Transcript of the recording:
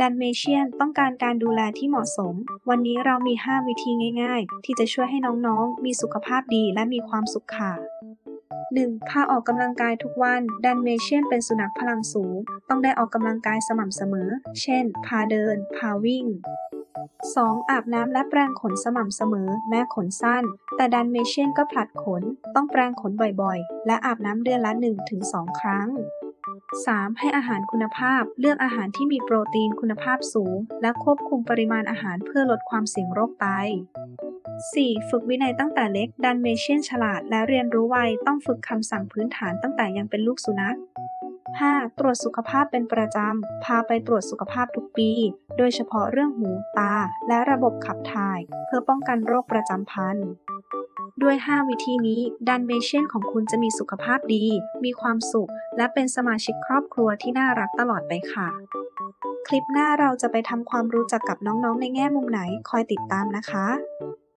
ดันเมเชียนต้องการการดูแลที่เหมาะสม วันนี้เรามี 5 วิธีง่ายๆ ที่จะช่วยให้น้องๆ มีสุขภาพดีและมีความสุขค่ะ 1. พาออกกำลังกายทุกวัน ดันเมเชียนเป็นสุนัขพลังสูง ต้องได้ออกกำลังกายสม่ำเสมอ เช่น พาเดิน พาวิ่ง 2. อาบน้ำและแปรงขนสม่ำเสมอ แม้ขนสั้น แต่ดันเมเชียนก็ผลัดขน ต้องแปรงขนบ่อยๆ และอาบน้ำเดือนละ 1-2 ครั้ง 3. ให้อาหารคุณภาพ เลือกอาหารที่มีโปรตีนคุณภาพสูง และควบคุมปริมาณอาหารเพื่อลดความเสี่ยงโรคไต 4. ฝึกวินัยตั้งแต่เล็ก ดันเมเชียนฉลาดและเรียนรู้ไว ต้องฝึกคำสั่งพื้นฐานตั้งแต่ยังเป็นลูกสุนัข 5. ตรวจสุขภาพเป็นประจำ พาไปตรวจสุขภาพทุกปี โดยเฉพาะเรื่องหู ตา และระบบขับถ่าย เพื่อป้องกันโรคประจำพันธุ์ ด้วย 5 วิธีนี้ดันเมเชียนของคุณจะมีสุขภาพดี มีความสุข และเป็นสมาชิกครอบครัวที่น่ารักตลอดไปค่ะ คลิปหน้าเราจะไปทำความรู้จักกับน้องๆในแง่มุมไหน คอยติดตามนะคะ